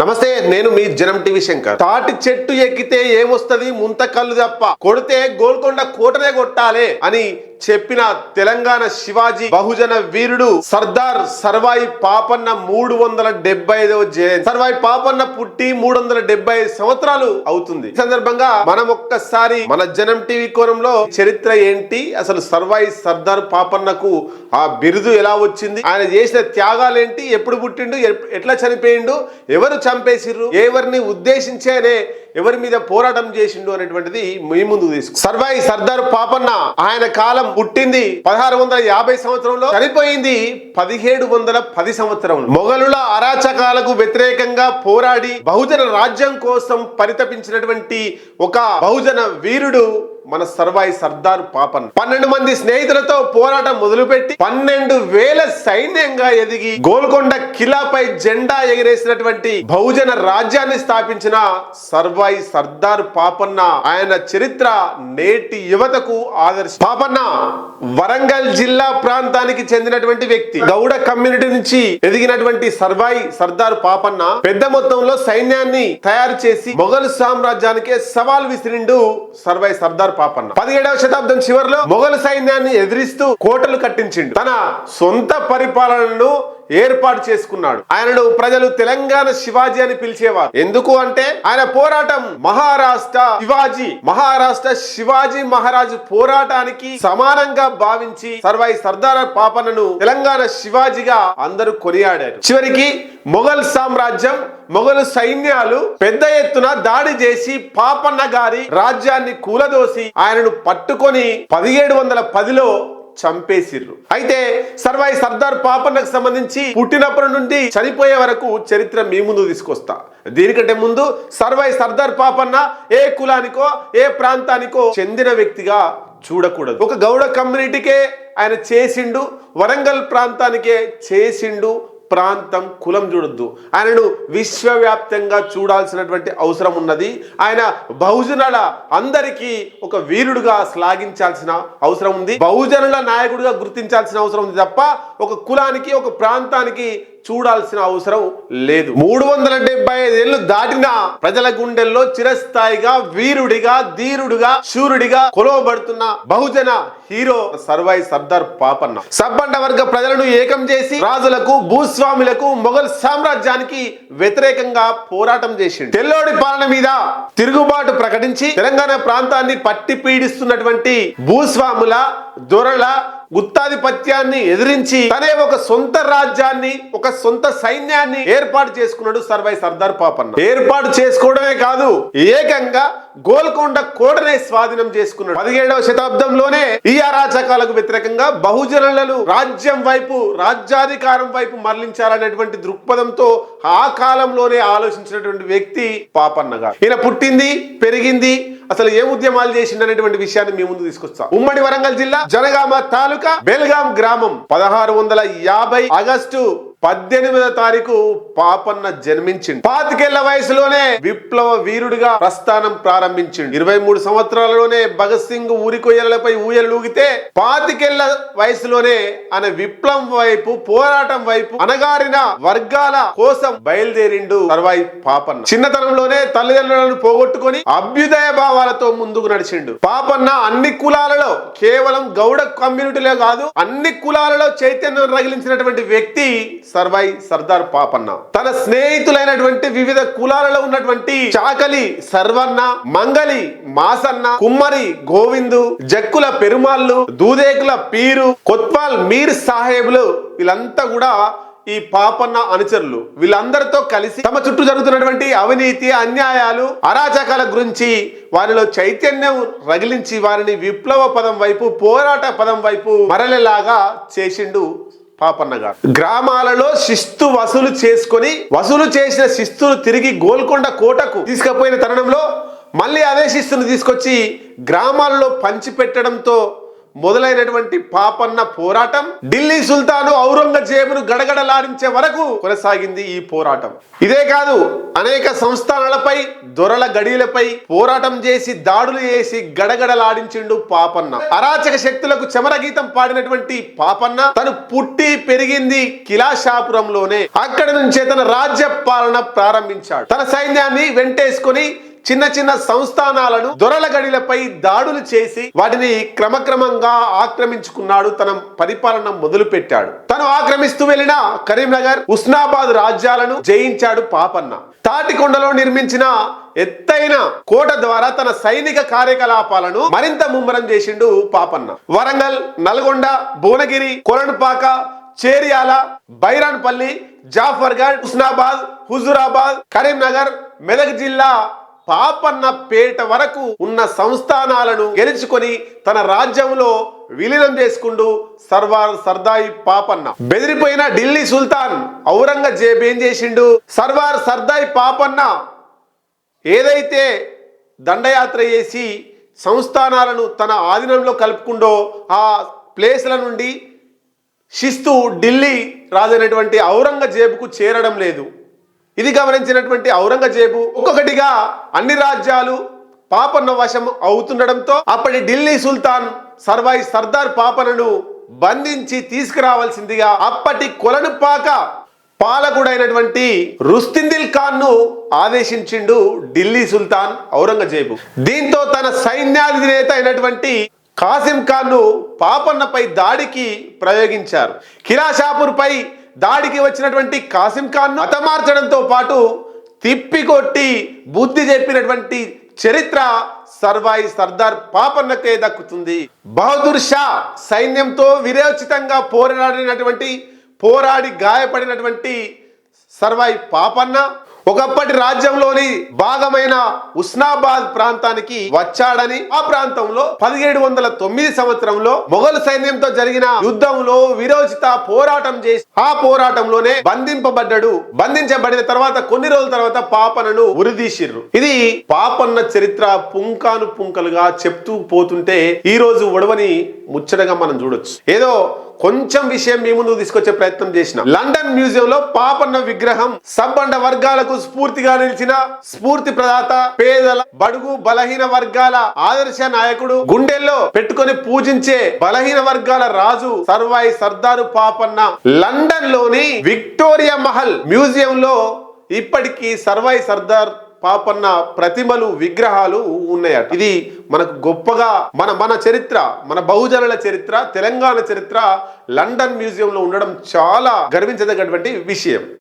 నమస్తే నేను మీ జనం టీవీ శంకర్. తాటి చెట్టు ఎక్కితే ఏమొస్తది? ముంత కళ్ళు తప్ప. కొడితే గోల్కొండ కోటనే కొట్టాలి అని చెప్పిన తెలంగాణ శివాజీ బహుజన వీరుడు సర్దార్ సర్వాయి పాపన్న మూడు వందల డెబ్బై ఐదవ జయంతి సర్వాయి పాపన్న పుట్టి మూడు వందల డెబ్బై ఐదు సంవత్సరాలు అవుతుంది. ఈ సందర్భంగా మనం ఒక్కసారి మన జనం టీవీ కోణంలో చరిత్ర ఏంటి? అసలు సర్వాయి సర్దార్ పాపన్నకు ఆ బిరుదు ఎలా వచ్చింది? ఆయన చేసిన త్యాగాలేంటి ఎప్పుడు పుట్టిండు? ఎట్లా చనిపోయిండు? ఎవరు చంపేసిర్రు? ఎవరిని ఉద్దేశించేనే ఎవరి మీద పోరాటం చేసిండు అనేటువంటిది మీ ముందు తీసుకు. సర్వాయి సర్దార్ పాపన్న ఆయన కాలం పుట్టింది పదహారు వందల యాభై సంవత్సరంలో చనిపోయింది పదిహేడు వందల పది సంవత్సరంలో. మొఘలుల అరాచకాలకు వ్యతిరేకంగా పోరాడి బహుజన రాజ్యం కోసం పరితపించినటువంటి ఒక బహుజన వీరుడు మన సర్వాయి సర్దార్ పాపన్. పన్నెండు మంది స్నేహితులతో పోరాటం మొదలుపెట్టి పన్నెండు వేల సైన్యంగా ఎదిగి గోల్కొండ కిలాపై జెండా ఎగిరేసినటువంటి బహుజన రాజ్యాన్ని స్థాపించిన సర్వాయి సర్దార్ పాపన్న ఆయన చరిత్ర నేటి యువతకు ఆదర్శ. పాపన్న వరంగల్ జిల్లా ప్రాంతానికి చెందినటువంటి వ్యక్తి. గౌడ కమ్యూనిటీ నుంచి ఎదిగినటువంటి సర్వాయి సర్దార్ పాపన్న పెద్ద మొత్తంలో సైన్యాన్ని తయారు చేసి మొఘల్ సామ్రాజ్యానికే సవాల్ విసిరిండు సర్వాయి సర్దార్ పాపన్న. పదిహేడవ శతాబ్దం చివరిలో మొఘల్ సైన్యాన్ని ఎదిరిస్తూ కోటలు కట్టించిండు. తన సొంత పరిపాలనను ఏర్పాటు చేసుకున్నాడు. ఆయనను ప్రజలు తెలంగాణ శివాజీ అని పిలిచేవారు. ఎందుకు అంటే ఆయన పోరాటం మహారాష్ట్ర శివాజీ మహారాష్ట్ర శివాజీ మహారాజు పోరాటానికి సమానంగా భావించి సర్వాయి సర్దార్ పాపన్నను తెలంగాణ శివాజీగా అందరూ కొనియాడారు. చివరికి మొఘల్ సామ్రాజ్యం మొఘలు సైన్యాలు పెద్ద ఎత్తున దాడి చేసి పాపన్న గారి రాజ్యాన్ని కూలదోసి ఆయనను పట్టుకొని పదిహేడు వందల పదిలో చంపేసిర్రు. అయితే సర్వాయి సర్దార్ పాపన్నకు సంబంధించి పుట్టినప్పటి నుండి చనిపోయే వరకు చరిత్ర మీ ముందు తీసుకొస్తా. దీనికంటే ముందు సర్వాయి సర్దార్ పాపన్న ఏ కులానికో ఏ ప్రాంతానికో చెందిన వ్యక్తిగా చూడకూడదు. ఒక గౌడ కమ్యూనిటీకే ఆయన చేసిండు వరంగల్ ప్రాంతానికే చేసిండు ప్రాంతం కులం చూడొద్దు. ఆయనను విశ్వవ్యాప్తంగా చూడాల్సినటువంటి అవసరం ఉన్నది. ఆయన బహుజనుల అందరికీ ఒక వీరుడుగా శ్లాఘించాల్సిన అవసరం ఉంది. బహుజనుల నాయకుడిగా గుర్తించాల్సిన అవసరం ఉంది తప్ప ఒక కులానికి ఒక ప్రాంతానికి చూడాల్సిన అవసరం లేదు. మూడు వందల డెబ్బై ఐదేళ్ళు దాటిన ప్రజల గుండెల్లో చిరస్థాయిగా వీరుడిగా ధీరుడిగా శూరుడిగా కొలవబడుతున్న బహుజన హీరో సర్వై సర్దార్ పాపన్న. సబ్బండ వర్గ ప్రజలను ఏకం చేసి రాజులకు భూస్వాములకు మొఘల్ సామ్రాజ్యానికి వ్యతిరేకంగా పోరాటం చేసింది తెల్లోడి పాలన మీద తిరుగుబాటు ప్రకటించి తెలంగాణ ప్రాంతాన్ని పట్టి పీడిస్తున్నటువంటి భూస్వాముల దొరల గుత్తాధిపత్యాన్ని ఎదిరించి తనే ఒక సొంత రాజ్యాన్ని ఒక సొంత సైన్యాన్ని ఏర్పాటు చేసుకున్నాడు సర్వై సర్దార్ పాపన్న. ఏర్పాటు చేసుకోవడమే కాదు ఏకంగా గోల్కొండ కోటనే స్వాధీనం చేసుకున్నాడు. పదిహేడవ శతాబ్దంలోనే ఈ అరాచకాలకు వ్యతిరేకంగా బహుజనులను రాజ్యం వైపు రాజ్యాధికారం వైపు మరలించాలనేటువంటి దృక్పథంతో ఆ కాలంలోనే ఆలోచించినటువంటి వ్యక్తి పాపన్న గారు. ఈయన పుట్టింది పెరిగింది అసలు ఏ ఉద్యమాలు చేసిండనేటువంటి విషయాన్ని మీ ముందు తీసుకొస్తా. ఉమ్మడి వరంగల్ జిల్లా జనగామ తాలూకా బెల్గాం గ్రామం పదహారు వందల యాభై ఆగస్టు పద్దెనిమిదో తారీఖు పాపన్న జన్మించిండు. పాతికేళ్ళ వయసులోనే విప్లవ వీరుడిగా ప్రస్థానం ప్రారంభించిండు. ఇరవై మూడు సంవత్సరాలలోనే భగత్ సింగ్ ఊరి కొయ్యలపై ఊయలూగితే పాతికేళ్ళ వయసులోనే ఆయన విప్లవం వైపు పోరాటం వైపు అనగారిన వర్గాల కోసం బయలుదేరిండు సర్వాయి పాపన్న. చిన్నతనంలోనే తల్లిదండ్రులను పోగొట్టుకొని అభ్యుదయ భావాలతో ముందుకు నడిచిండు. పాపన్న అన్ని కులాలలో కేవలం గౌడ కమ్యూనిటీలో కాదు అన్ని కులాలలో చైతన్యం రగిలించినటువంటి వ్యక్తి సర్వాయి సర్దార్ పాపన్న. తన స్నేహితులైనటువంటి వివిధ కులాలలో ఉన్నటువంటి చాకలి సర్వన్న మంగలి మాసన్న కుమ్మరి గోవిందు జక్కుల పెరుమాళ్ళు దూదేకుల పీరు కొత్వాల్ మీర్ సాహేబులు వీళ్ళంతా కూడా ఈ పాపన్న అనుచరులు. వీళ్ళందరితో కలిసి తమ చుట్టూ జరుగుతున్నటువంటి అవినీతి అన్యాయాలు అరాచకాల గురించి వారిలో చైతన్యం రగిలించి వారిని విప్లవ పదం వైపు పోరాట పదం వైపు మరలేలాగా చేసిండు పాపన్న గారు గ్రామాలలో శిస్తు వసూలు చేసుకొని వసూలు చేసిన శిస్తును తిరిగి గోల్కొండ కోటకు తీసుకుపోయిన తరుణంలో మళ్ళీ అదే శిస్తును తీసుకొచ్చి గ్రామాలలో పంచిపెట్టడంతో మొదలైనటువంటి పాపన్న పోరాటం. ఢిల్లీ సుల్తాను ఔరంగజేబును గడగడలాడించే వరకు కొనసాగింది ఈ పోరాటం. ఇదే కాదు అనేక సంస్థానాలపై దొరల గడిలపై పోరాటం చేసి దాడులు చేసి గడగడలాడించిండు పాపన్న. అరాచక శక్తులకు చమరగీతం పాడినటువంటి పాపన్న తను పుట్టి పెరిగింది కిలాషాపురంలోనే. అక్కడి నుంచే తన రాజ్య పాలన ప్రారంభించాడు. తన సైన్యాన్ని వెంటేసుకొని చిన్న చిన్న సంస్థానాలను దొరల గడిలపై దాడులు చేసి వాటిని క్రమక్రమంగా ఆక్రమించుకున్నాడు. తన పరిపాలన మొదలు పెట్టాడు తను ఆక్రమిస్తూ వెళ్ళిన కరీంనగర్ ఉస్నాబాద్ రాజ్యాలను జయించాడు పాపన్న. తాటికొండలో నిర్మించిన ఎత్తైన కోట ద్వారా తన సైనిక కార్యకలాపాలను మరింత ముమ్మరం చేసిండు పాపన్న. వరంగల్ నల్గొండ భువనగిరి కొరణపాక చేరియాల బైరాన్పల్లి జాఫర్గఢ్ హుస్నాబాద్ హుజురాబాద్ కరీంనగర్ మెదక్ జిల్లా పాపన్న పేట వరకు ఉన్న సంస్థానాలను గెలుచుకొని తన రాజ్యంలో విలీనం చేసుకుంటూ సర్వార్ సర్దాయి పాపన్న. బెదిరిపోయిన ఢిల్లీ సుల్తాన్ ఔరంగజేబ్ ఏం చేసిండు? సర్వార్ సర్దాయి పాపన్న ఏదైతే దండయాత్ర చేసి సంస్థానాలను తన ఆధీనంలో కలుపుకుండో ఆ ప్లేస్ల నుండి శిస్తు ఢిల్లీ రాజైనటువంటి ఔరంగజేబుకు చేరడం లేదు. ఇది గమనించినటువంటి ఔరంగజేబు ఒక్కొక్కటిగా అన్ని రాజ్యాలు పాపన్న వశం అవుతుండడంతో అప్పటి ఢిల్లీ సుల్తాన్ సర్వాయి సర్దార్ పాపనను బంధించి తీసుకురావాల్సిందిగా అప్పటి కొలనుపాక పాలకుడైనటువంటి రుస్తిందిల్ ఖాన్ను ఆదేశించిండు ఢిల్లీ సుల్తాన్ ఔరంగజేబు. దీంతో తన సైన్యాధినేత అయినటువంటి కాసిం ఖాన్ను పాపన్నపై దాడికి ప్రయోగించారు. కిరాషాపూర్ పై దాడికి వచ్చినటువంటి కాసిం ఖాన్ను హతమార్చడంతో పాటు తిప్పికొట్టి బుద్ధి చెప్పినటువంటి చరిత్ర సర్వాయి సర్దార్ పాపన్నకే దక్కుతుంది. బహదూర్ షా సైన్యంతో విరోచితంగా పోరాడినటువంటి పోరాడి గాయపడినటువంటి సర్వాయి పాపన్న ఒకప్పటి రాజ్యంలోని భాగమైన ఉస్నాబాద్ ప్రాంతానికి వచ్చాడని ఆ ప్రాంతంలో పదిహేడు వందల తొమ్మిది సంవత్సరంలో మొఘల్ సైన్యంతో జరిగిన యుద్ధంలో విరోచిత పోరాటం చేసి ఆ పోరాటంలోనే బంధింపబడ్డాడు. బంధించబడిన తర్వాత కొన్ని రోజుల తర్వాత పాపనను ఉరిదీసిర్రు ఇది పాపన్న చరిత్ర పుంకాను పుంకలుగా చెప్తూ పోతుంటే ఈ రోజు ఒడవని ముచ్చటగా మనం చూడొచ్చు. ఏదో కొంచెం విషయం మీ ముందు తీసుకొచ్చే ప్రయత్నం చేసిన. లండన్ మ్యూజియం లో పాపన్న విగ్రహం సబ్బండ వర్గాలకు స్ఫూర్తిగా నిలిచిన స్ఫూర్తి ప్రదాత పేదల బడుగు బలహీన వర్గాల ఆదర్శ నాయకుడు గుండెల్లో పెట్టుకొని పూజించే బలహీన వర్గాల రాజు సర్వాయి సర్దారు పాపన్న. లండన్లోని విక్టోరియా మహల్ మ్యూజియం లో ఇప్పటికీ సర్వాయి సర్దార్ పాపన్న ప్రతిమలు విగ్రహాలు ఉన్నాయట. ఇది మనకు గొప్పగా మన మన చరిత్ర మన బహుజనుల చరిత్ర తెలంగాణ చరిత్ర లండన్ మ్యూజియంలో ఉండడం చాలా గర్వించదగినటువంటి విషయం.